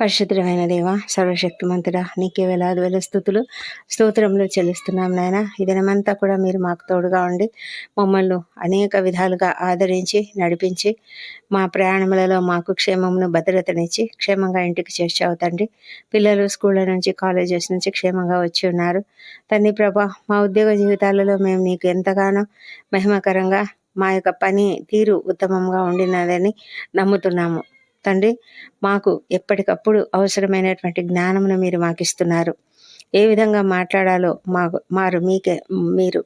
పరిశుద్ధమైన దేవ సర్వశక్తిమంతుడా నీకే వేలాది వేల స్థుతులు స్తోత్రంలో చెల్లిస్తున్నాం నాయన. ఇదనమంతా కూడా మీరు మాకు తోడుగా ఉండి మమ్మల్ని అనేక విధాలుగా ఆదరించి నడిపించి మా ప్రయాణములలో మాకు క్షేమమును భద్రతనిచ్చి క్షేమంగా ఇంటికి చేర్చావు తండ్రి. పిల్లలు స్కూళ్ళ నుంచి కాలేజెస్ నుంచి క్షేమంగా వచ్చి ఉన్నారు. తండ్రి ప్రభా మా ఉద్యోగ జీవితాలలో మేము నీకు ఎంతగానో మహిమకరంగా మా యొక్క పని తీరు ఉత్తమంగా ఉండినదని నమ్ముతున్నాము. తండ్రి మాకు ఎప్పటికప్పుడు అవసరమైనటువంటి జ్ఞానమును మీరు మాకు ఇస్తున్నారు ఏ విధంగా మాట్లాడాలో మాకు మారు మీకే మీరు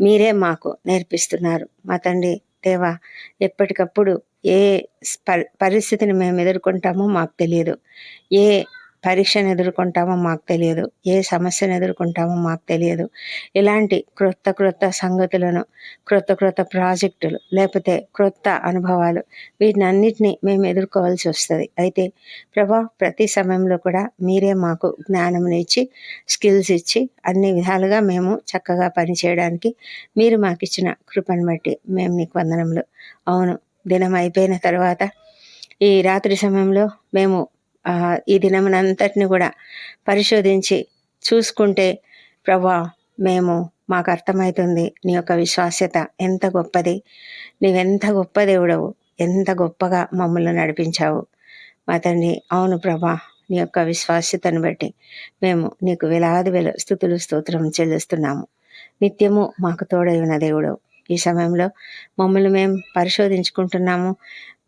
మీరే మాకు నేర్పిస్తున్నారు. మా తండ్రి దేవా ఎప్పటికప్పుడు ఏ ప- పరిస్థితిని మేము ఎదుర్కొంటామో మాకు తెలియదు. ఏ పరీక్షను ఎదుర్కొంటామో మాకు తెలియదు. ఏ సమస్యను ఎదుర్కొంటామో మాకు తెలియదు. ఇలాంటి క్రొత్త క్రొత్త సంగతులను క్రొత్త క్రొత్త ప్రాజెక్టులు లేకపోతే క్రొత్త అనుభవాలు వీటిని అన్నిటినీ మేము ఎదుర్కోవాల్సి వస్తుంది. అయితే ప్రభా ప్రతి సమయంలో కూడా మీరే మాకు జ్ఞానం ఇచ్చి స్కిల్స్ ఇచ్చి అన్ని విధాలుగా మేము చక్కగా పనిచేయడానికి మీరు మాకు ఇచ్చిన కృపను బట్టి మేము నీకు వందనములు. అవును దినం అయిపోయిన తర్వాత ఈ రాత్రి సమయంలో మేము ఈ దినమునంతటిని కూడా పరిశోధించి చూసుకుంటే ప్రభా మేము మాకు అర్థమవుతుంది నీ యొక్క విశ్వాస్యత ఎంత గొప్పది. నీవెంత గొప్ప దేవుడవు ఎంత గొప్పగా మమ్మల్ని నడిపించావు. మా తండ్రి అవును ప్రభా నీ యొక్క విశ్వాస్యతను బట్టి మేము నీకు వేలాది వేల స్థుతులు స్తోత్రం చెల్లిస్తున్నాము. నిత్యము మాకు తోడై ఉన్న దేవుడవు. ఈ సమయంలో మమ్మల్ని మేము పరిశోధించుకుంటున్నాము.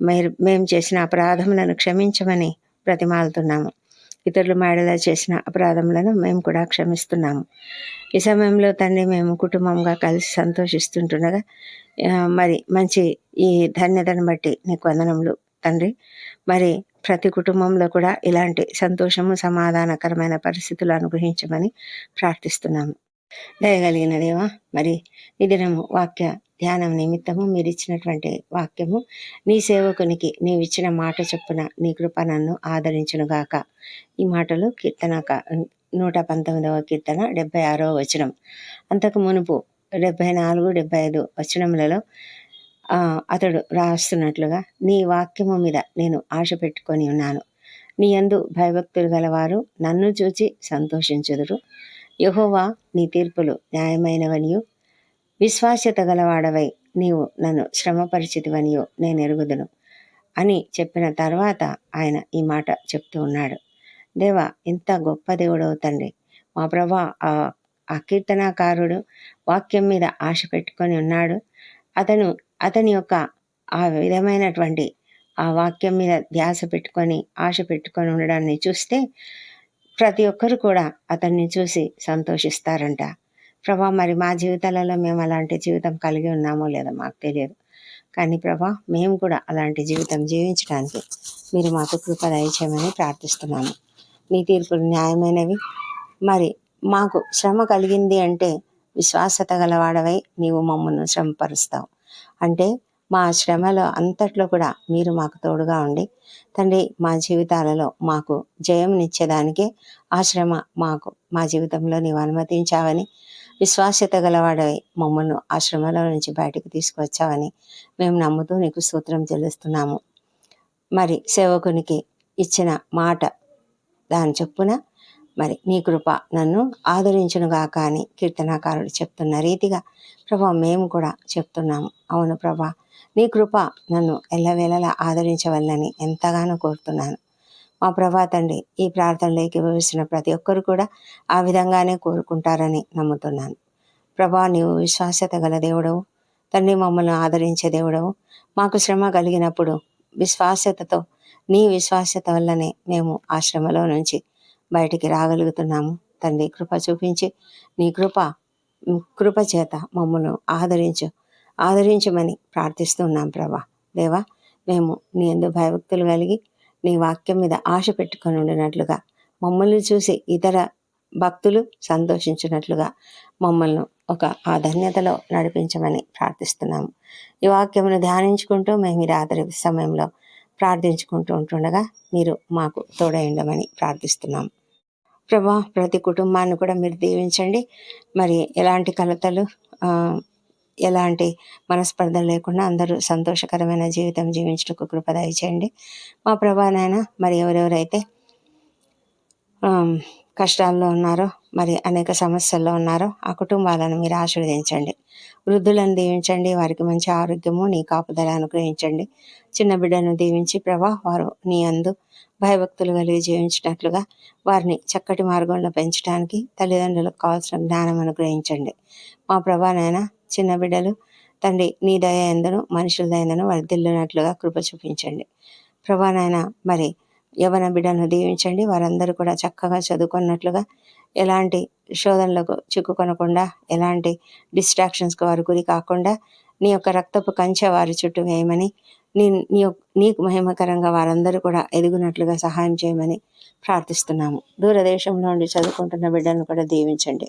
మీరు మేము చేసిన అపరాధములను క్షమించమని బ్రతిమాలుతున్నాము ఇతరులు మేడలా చేసిన అపరాధములను మేము కూడా క్షమిస్తున్నాము. ఈ సమయంలో తండ్రి మేము కుటుంబంగా కలిసి సంతోషిస్తుంటుండగా మరి మంచి ఈ ధన్యతను బట్టి నీకు వందనములు తండ్రి. మరి ప్రతి కుటుంబంలో కూడా ఇలాంటి సంతోషము సమాధానకరమైన పరిస్థితులు అనుగ్రహించమని ప్రార్థిస్తున్నాము. దయగలిగిన దేవా మరి ఈ దినము వాక్య ధ్యానం నిమిత్తము మీరు ఇచ్చినటువంటి వాక్యము నీ సేవకునికి నీవిచ్చిన మాట చొప్పున నీ కృప నన్ను ఆదరించునుగాక ఈ మాటలు కీర్తన నూట పంతొమ్మిదవ కీర్తన డెబ్బై ఆరవ వచనం. అంతకు మునుపు డెబ్బై నాలుగు డెబ్బై ఐదు వచనములలో అతడు రాస్తున్నట్లుగా నీ వాక్యము మీద నేను ఆశ పెట్టుకొని ఉన్నాను. నీ యందు భయభక్తులు గలవారు నన్ను చూచి సంతోషించుదురు. యహోవా నీ తీర్పులు న్యాయమైనవనియు. విశ్వాస్యత గలవాడవై నీవు నన్ను శ్రమపరిచితివనియో నేను ఎరుగుదును అని చెప్పిన తర్వాత ఆయన ఈ మాట చెప్తూ ఉన్నాడు. దేవా ఇంత గొప్ప దేవుడవు తండ్రి. మా ప్రభా ఆ ఆ కీర్తనాకారుడు వాక్యం మీద ఆశ పెట్టుకొని ఉన్నాడు. అతను అతని యొక్క ఆ విధమైనటువంటి ఆ వాక్యం మీద ధ్యాస పెట్టుకొని ఆశ పెట్టుకొని ఉండడాన్ని చూస్తే ప్రతి ఒక్కరు కూడా అతన్ని చూసి సంతోషిస్తారంట. ప్రభా మరి మా జీవితాలలో మేము అలాంటి జీవితం కలిగి ఉన్నామో లేదో మాకు తెలియదు. కానీ ప్రభా మేము కూడా అలాంటి జీవితం జీవించడానికి మీరు మాకు కృప దయచేయమని ప్రార్థిస్తున్నాము. నీ తీర్పులు న్యాయమైనవి. మరి మాకు శ్రమ కలిగింది అంటే విశ్వాసత గలవాడవై నీవు మమ్మల్ని శ్రమపరుస్తావు. అంటే మా శ్రమలో అంతట్లో కూడా మీరు మాకు తోడుగా ఉండి తండ్రి మా జీవితాలలో మాకు జయంనిచ్చేదానికే ఆ శ్రమ మాకు మా జీవితంలో నీవు అనుమతించావని విశ్వాస్యత గలవాడై మమ్మల్ని ఆ శ్రమలో నుంచి బయటకు తీసుకువచ్చావని మేము నమ్ముతూ నీకు సూత్రం చెల్లిస్తున్నాము. మరి సేవకునికి ఇచ్చిన మాట దాని చొప్పున మరి నీ కృప నన్ను ఆదరించునుగాక అని కీర్తనాకారుడు చెప్తున్న రీతిగా ప్రభా మేము కూడా చెప్తున్నాము. అవును ప్రభా నీ కృప నన్ను ఎల్లవేళలా ఆదరించవల్లని ఎంతగానో కోరుతున్నాను. మా ప్రభా తండ్రి ఈ ప్రార్థనలోకి వివరిసిన ప్రతి ఒక్కరు కూడా ఆ విధంగానే కోరుకుంటారని నమ్ముతున్నాను. ప్రభా నీవు విశ్వాసత గల దేవుడవు. తండ్రి మమ్మల్ని ఆదరించే దేవుడవు. మాకు శ్రమ కలిగినప్పుడు విశ్వాసతతో నీ విశ్వాసత వల్లనే మేము ఆ శ్రమలో నుంచి బయటికి రాగలుగుతున్నాము. తండ్రి కృప చూపించి నీ కృప కృప చేత మమ్మల్ని ఆదరించు. ఆదరించమని ప్రార్థిస్తున్నాం ప్రభా. దేవా మేము నీ ఎందు భయభక్తులు కలిగి నీ వాక్యం మీద ఆశ పెట్టుకొని ఉండినట్లుగా మమ్మల్ని చూసి ఇతర భక్తులు సంతోషించినట్లుగా మమ్మల్ని ఒక ఆ ధన్యతలో నడిపించమని ప్రార్థిస్తున్నాము. ఈ వాక్యమును ధ్యానించుకుంటూ మేము ఈ రాత్రి సమయంలో ప్రార్థించుకుంటూ ఉంటుండగా మీరు మాకు తోడైండమని ప్రార్థిస్తున్నాం ప్రభా ప్రతి కుటుంబాన్ని కూడా మీరు దీవించండి. మరి ఎలాంటి కలతలు ఎలాంటి మనస్పర్ధ లేకుండా అందరూ సంతోషకరమైన జీవితం జీవించడానికి కృప దయచేయండి. మా ప్రభా నాయన మరి ఎవరెవరైతే కష్టాల్లో ఉన్నారో మరి అనేక సమస్యల్లో ఉన్నారో ఆ కుటుంబాలను మీరు ఆశీర్వదించండి. వృద్ధులను దీవించండి వారికి మంచి ఆరోగ్యము నీ కాపుదల అనుగ్రహించండి. చిన్న బిడ్డను దీవించి ప్రభా వారు నీ అందు భయభక్తులు కలిగి జీవించినట్లుగా వారిని చక్కటి మార్గంలో పెంచడానికి తల్లిదండ్రులకు కావాల్సిన జ్ఞానం అనుగ్రహించండి. మా ప్రభానైనా చిన్న బిడ్డలు. తండ్రి నీ దయ ఎందను మనుషుల దయందను వర్ధిల్లునట్లుగా కృప చూపించండి. ప్రభానైనా మరి యవన బిడ్డను దీవించండి. వారందరూ కూడా చక్కగా చదువుకున్నట్లుగా ఎలాంటి శోధనలకు చిక్కుకొనకుండా ఎలాంటి డిస్ట్రాక్షన్స్కి వారు గురి కాకుండా నీ యొక్క రక్తపు కంచె వారి చుట్టూ వేయమని నీ నీ నీకు మహిమకరంగా వారందరూ కూడా ఎదుగునట్లుగా సహాయం చేయమని ప్రార్థిస్తున్నాము. దూరదేశంలో ఉండి చదువుకుంటున్న బిడ్డలను కూడా దీవించండి.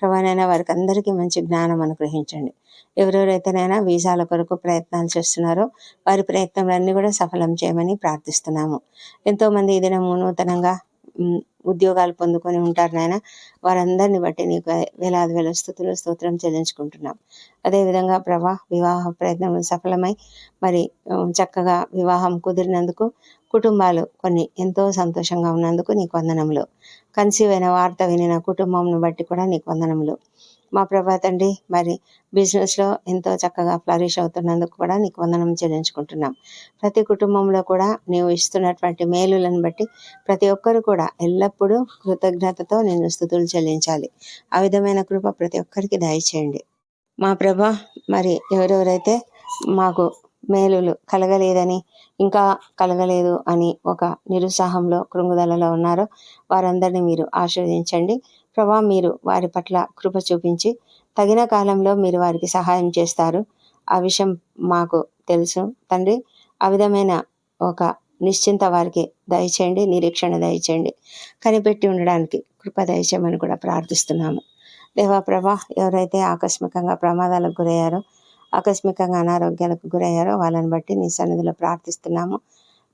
ప్రవాణైనా వారికి అందరికీ మంచి జ్ఞానం అనుగ్రహించండి. ఎవరెవరైతేనైనా వీసాల కొరకు ప్రయత్నాలు చేస్తున్నారో వారి ప్రయత్నాలన్నీ కూడా సఫలం చేయమని ప్రార్థిస్తున్నాము. ఎంతోమంది ఈ దినము నూతనంగా ఉద్యోగాలు పొందుకొని ఉంటారు నాయన. వారందరిని బట్టి నీకు వేలాది వేల స్థుతులు స్తోత్రం చెల్లించుకుంటున్నాం. అదేవిధంగా ప్రభా వివాహ ప్రయత్నములు సఫలమై మరి చక్కగా వివాహం కుదిరినందుకు కుటుంబాలు కొన్ని ఎంతో సంతోషంగా ఉన్నందుకు నీకు వందనములు. కన్సీవ్ అయిన వార్త వినిన కుటుంబంను బట్టి కూడా నీకు వందనములు. మా ప్రభా తండ్రి మరి బిజినెస్లో ఎంతో చక్కగా ఫ్లరిష్ అవుతున్నందుకు కూడా నీకు వందనం చెల్లించుకుంటున్నాం. ప్రతి కుటుంబంలో కూడా నీవు ఇస్తున్నటువంటి మేలులను బట్టి ప్రతి ఒక్కరు కూడా ఎల్లప్పుడూ కృతజ్ఞతతో నేను స్థుతులు చెల్లించాలి. ఆ విధమైన కృప ప్రతి ఒక్కరికి దయచేయండి. మా ప్రభ మరి ఎవరెవరైతే మాకు మేలులు కలగలేదని ఇంకా కలగలేదు అని ఒక నిరుత్సాహంలో కృంగుదలలో ఉన్నారో వారందరినీ మీరు ఆశీర్వదించండి. ప్రభా మీరు వారి పట్ల కృప చూపించి తగిన కాలంలో మీరు వారికి సహాయం చేస్తారు. ఆ విషయం మాకు తెలుసు. తండ్రి ఆ విధమైన ఒక నిశ్చింత వారికి దయచేయండి నిరీక్షణ దయచేయండి. కనిపెట్టి ఉండడానికి కృప దయచేయమని కూడా ప్రార్థిస్తున్నాము. దేవా ప్రభా ఎవరైతే ఆకస్మికంగా ప్రమాదాలకు గురయ్యారో ఆకస్మికంగా అనారోగ్యాలకు గురయ్యారో వాళ్ళని బట్టి నీ సన్నిధిలో ప్రార్థిస్తున్నాము.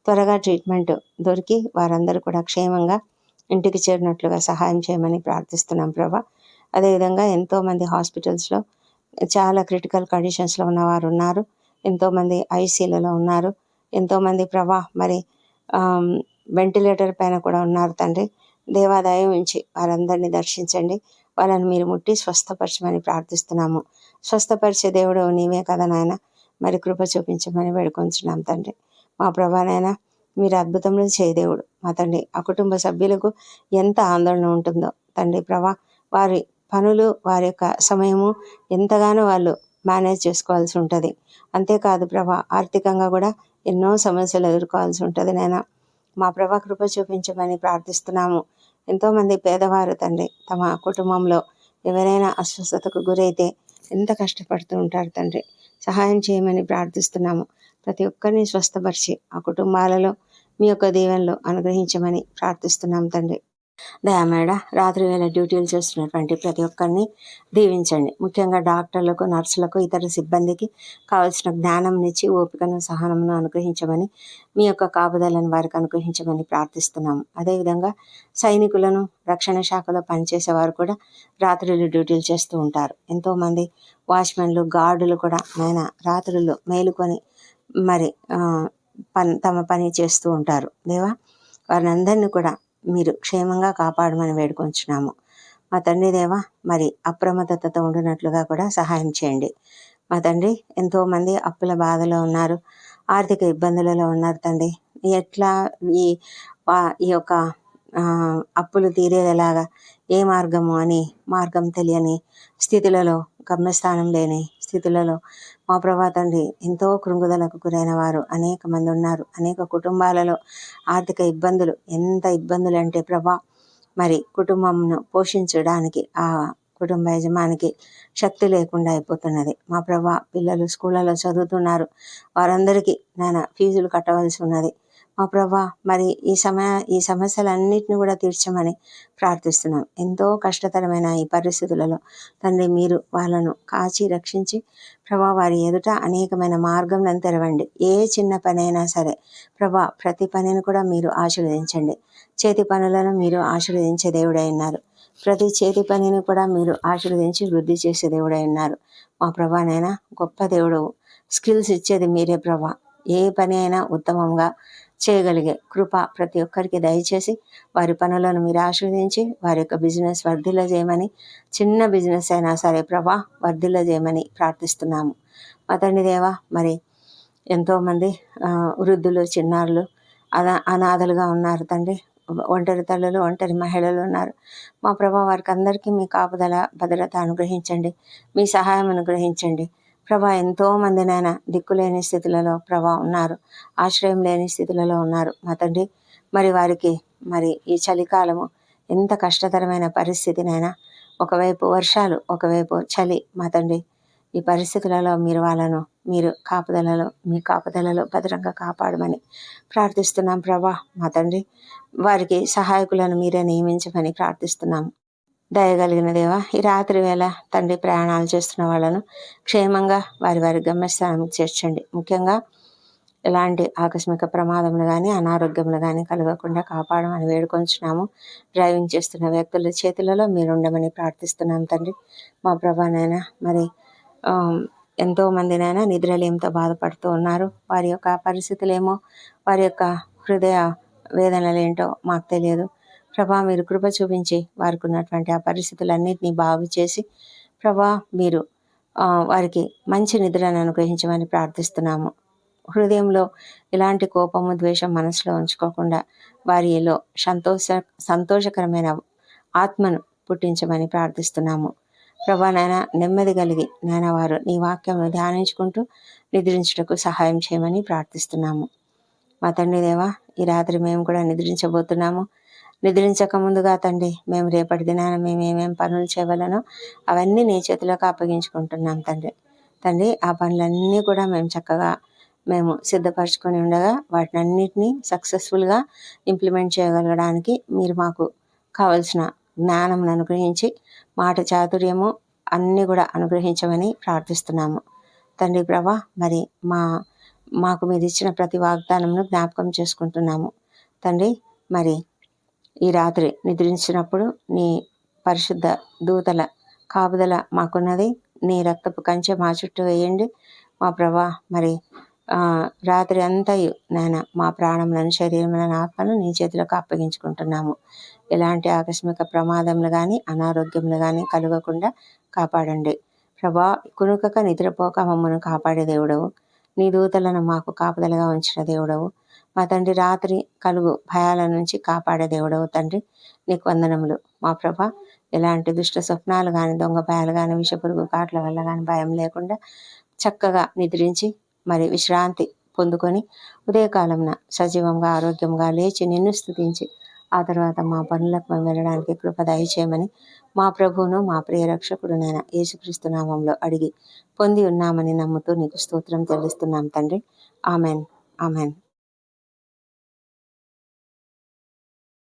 త్వరగా ట్రీట్మెంట్ దొరికి వారందరూ కూడా క్షేమంగా ఇంటికి చేరినట్లుగా సహాయం చేయమని ప్రార్థిస్తున్నాం ప్రభా. అదేవిధంగా ఎంతోమంది హాస్పిటల్స్లో చాలా క్రిటికల్ కండిషన్స్లో ఉన్నవారు ఉన్నారు. ఎంతోమంది ఐసీలలో ఉన్నారు. ఎంతోమంది ప్రభా మరి వెంటిలేటర్ పైన కూడా ఉన్నారు తండ్రి. దేవాదాయం ఉంచి వారందరినీ దర్శించండి. వాళ్ళని మీరు ముట్టి స్వస్థపరచమని ప్రార్థిస్తున్నాము. స్వస్థపరిచే దేవుడు నీవే కదా నాయన. మరి కృప చూపించమని వేడుకొంచున్నాం తండ్రి. మా ప్రభానైనా మీరు అద్భుతంలో చేయదేవుడు మా తండ్రి ఆ కుటుంబ సభ్యులకు ఎంత ఆందోళన ఉంటుందో. తండ్రి ప్రభా వారి పనులు వారి యొక్క సమయము ఎంతగానో వాళ్ళు మేనేజ్ చేసుకోవాల్సి ఉంటుంది. అంతేకాదు ప్రభా ఆర్థికంగా కూడా ఎన్నో సమస్యలు ఎదుర్కోవాల్సి ఉంటుంది నాయన. మా ప్రభా కృప చూపించమని ప్రార్థిస్తున్నాము. ఎంతోమంది పేదవారు తండ్రి తమ కుటుంబంలో ఎవరైనా అస్వస్థతకు గురైతే ఎంత కష్టపడుతూ ఉంటారు తండ్రి. సహాయం చేయమని ప్రార్థిస్తున్నాము. ప్రతి ఒక్కరిని స్వస్థపరిచి ఆ కుటుంబాలలో మీ యొక్క దీవెనలో అనుగ్రహించమని ప్రార్థిస్తున్నాం తండ్రి. దయామేడ రాత్రి వేళ డ్యూటీలు చేస్తున్నటువంటి ప్రతి ఒక్కరిని దీవించండి. ముఖ్యంగా డాక్టర్లకు నర్సులకు ఇతర సిబ్బందికి కావలసిన జ్ఞానంనిచ్చి ఓపికను సహనమును అనుగ్రహించమని మీ యొక్క కాపుదలను వారికి అనుగ్రహించమని ప్రార్థిస్తున్నాము అదేవిధంగా సైనికులను రక్షణ శాఖలో పనిచేసేవారు కూడా రాత్రులు డ్యూటీలు చేస్తూ ఉంటారు. ఎంతోమంది వాచ్మెన్లు గార్డులు కూడా నాయన రాత్రులు మేలుకొని మరి పని తమ పని చేస్తూ ఉంటారు. దేవా వారిని అందరినీ కూడా మీరు క్షేమంగా కాపాడమని వేడుకొంచున్నాము. మా తండ్రి దేవా మరి అప్రమత్తతతో ఉండినట్లుగా కూడా సహాయం చేయండి. మా తండ్రి ఎంతోమంది అప్పుల బాధలో ఉన్నారు ఆర్థిక ఇబ్బందులలో ఉన్నారు తండ్రి. ఎట్లా ఈ ఈ యొక్క అప్పులు తీరేదేలాగా ఏ మార్గము అని మార్గం తెలియని స్థితులలో గమ్యస్థానం లేని స్థితులలో మా ప్రభా తండ్రి ఎంతో కృంగుదలకు గురైన వారు అనేక మంది ఉన్నారు. అనేక కుటుంబాలలో ఆర్థిక ఇబ్బందులు ఎంత ఇబ్బందులు అంటే ప్రభా మరి కుటుంబంను పోషించడానికి ఆ కుటుంబ యజమానికి శక్తి లేకుండా అయిపోతున్నది. మా ప్రభా పిల్లలు స్కూళ్ళలో చదువుతున్నారు. వారందరికీ నాన్న ఫీజులు కట్టవలసి ఉన్నది. మా ప్రభా మరి ఈ సమయ ఈ సమస్యలన్నిటిని కూడా తీర్చమని ప్రార్థిస్తున్నాం. ఎంతో కష్టతరమైన ఈ పరిస్థితులలో తండ్రి మీరు వాళ్ళను కాచి రక్షించి ప్రభా వారి ఎదుట అనేకమైన మార్గంలను తెరవండి. ఏ చిన్న పని అయినా సరే ప్రభా ప్రతి పనిని కూడా మీరు ఆశీర్వదించండి. చేతి పనులను మీరు ఆశీర్వదించే దేవుడై ఉన్నారు. ప్రతి చేతి పనిని కూడా మీరు ఆశీర్వదించి వృద్ధి చేసే దేవుడై ఉన్నారు. మా ప్రభానైనా గొప్ప దేవుడు. స్కిల్స్ ఇచ్చేది మీరే ప్రభా. ఏ పని అయినా ఉత్తమంగా చేయగలిగే కృప ప్రతి ఒక్కరికి దయచేసి వారి పనులను మీరు ఆశీర్వదించి వారి యొక్క బిజినెస్ వర్ధిల్ల చేయమని చిన్న బిజినెస్ అయినా సరే ప్రభా వర్ధిల్ల చేయమని ప్రార్థిస్తున్నాము. మా తండ్రి దేవా మరి ఎంతోమంది వృద్ధులు చిన్నారులు అనా అనాథలుగా ఉన్నారు తండ్రి. ఒంటరి తల్లులు ఒంటరి మహిళలు ఉన్నారు. మా ప్రభా వారికి అందరికీ మీ కాపుదల భద్రత అనుగ్రహించండి. మీ సహాయం అనుగ్రహించండి. ప్రభా ఎంతో మంది నాయన దిక్కులేని స్థితులలో ప్రభా ఉన్నారు ఆశ్రయం లేని స్థితులలో ఉన్నారు. మా తండ్రి మరి వారికి మరి ఈ చలికాలము ఎంత కష్టతరమైన పరిస్థితినైనా ఒకవైపు వర్షాలు ఒకవైపు చలి. మా తండ్రి ఈ పరిస్థితులలో మీరు వాళ్ళను మీరు కాపుదలలో మీ కాపుదలలో భద్రంగా కాపాడమని ప్రార్థిస్తున్నాం ప్రభా. మా తండ్రి వారికి సహాయకులను మీరే నియమించమని ప్రార్థిస్తున్నాం. దయగలిగిన దేవ ఈ రాత్రి వేళ తండ్రి ప్రయాణాలు చేస్తున్న వాళ్ళను క్షేమంగా వారి వారి గమ్యస్థానానికి చేర్చండి. ముఖ్యంగా ఎలాంటి ఆకస్మిక ప్రమాదములు కానీ అనారోగ్యములు కానీ కలగకుండా కాపాడమని వేడుకొంచున్నాము. డ్రైవింగ్ చేస్తున్న వ్యక్తుల చేతులలో మీరు ఉండమని ప్రార్థిస్తున్నాం తండ్రి. మా ప్రభానైనా మరి ఎంతో మందినైనా నిద్రలేమితో బాధపడుతూ ఉన్నారు. వారి యొక్క పరిస్థితులేమో వారి యొక్క హృదయ వేదనలు ఏంటో మాకు తెలియదు. ప్రభా మీరు కృప చూపించి వారికి ఉన్నటువంటి ఆ పరిస్థితులన్నింటినీ బాగు చేసి ప్రభా మీరు వారికి మంచి నిద్రను అనుగ్రహించమని ప్రార్థిస్తున్నాము. హృదయంలో ఎలాంటి కోపము ద్వేషం మనసులో ఉంచుకోకుండా వారిలో సంతోష సంతోషకరమైన ఆత్మను పుట్టించమని ప్రార్థిస్తున్నాము. ప్రభా నాయన నెమ్మది కలిగి నాయన వారు నీ వాక్యం ధ్యానించుకుంటూ నిద్రించుటకు సహాయం చేయమని ప్రార్థిస్తున్నాము. మా తండ్రి దేవా ఈ రాత్రి మేము కూడా నిద్రించబోతున్నాము. నిద్రించక ముందుగా తండ్రి మేము రేపటి దినాన మేము ఏమేం పనులు చేయవలనో అవన్నీ నీ చేతిలోకి అప్పగించుకుంటున్నాం తండ్రి. తండ్రి ఆ పనులన్నీ కూడా మేము చక్కగా మేము సిద్ధపరచుకొని ఉండగా వాటిని అన్నిటినీ సక్సెస్ఫుల్గా ఇంప్లిమెంట్ చేయగలగడానికి మీరు మాకు కావలసిన జ్ఞానం అనుగ్రహించి మాట చాతుర్యము అన్నీ కూడా అనుగ్రహించమని ప్రార్థిస్తున్నాము. తండ్రి ప్రభా మరి మా మాకు మీరు ఇచ్చిన ప్రతి వాగ్దానంను జ్ఞాపకం చేసుకుంటున్నాము. తండ్రి మరి ఈ రాత్రి నిద్రించినప్పుడు నీ పరిశుద్ధ దూతల కాపుదల మాకున్నది. నీ రక్తపు కంచె మా చుట్టూ వేయండి. మా ప్రభా మరి రాత్రి అంతయు నాయన మా ప్రాణములను శరీరములను ఆత్మను నీ చేతులకు అప్పగించుకుంటున్నాము. ఎలాంటి ఆకస్మిక ప్రమాదములు కానీ అనారోగ్యములు కానీ కలగకుండా కాపాడండి. ప్రభా కునుకక నిద్రపోక మమ్మను కాపాడే దేవుడవు. నీ దూతలను మాకు కాపుదలగా ఉంచిన దేవుడవు. మా తండ్రి రాత్రి కలుగు భయాల నుంచి కాపాడే దేవుడవు తండ్రి. నీకు వందనములు. మా ప్రభ ఎలాంటి దుష్ట స్వప్నాలు కానీ దొంగ భయాలు కానీ విషపురుగు కాట్ల వల్ల కానీ భయం లేకుండా చక్కగా నిద్రించి మరి విశ్రాంతి పొందుకొని ఉదయకాలంన సజీవంగా ఆరోగ్యంగా లేచి నిన్ను స్థుతించి ఆ తర్వాత మా పనులకు మేము వెళ్ళడానికి కృప దయచేయమని మా ప్రభువును మా ప్రియ రక్షకుడునైన యేసుక్రీస్తు నామంలో అడిగి పొంది ఉన్నామని నమ్ముతూ నీకు స్తోత్రం తెలుస్తున్నాం తండ్రి. ఆమెన్. ఆమెన్.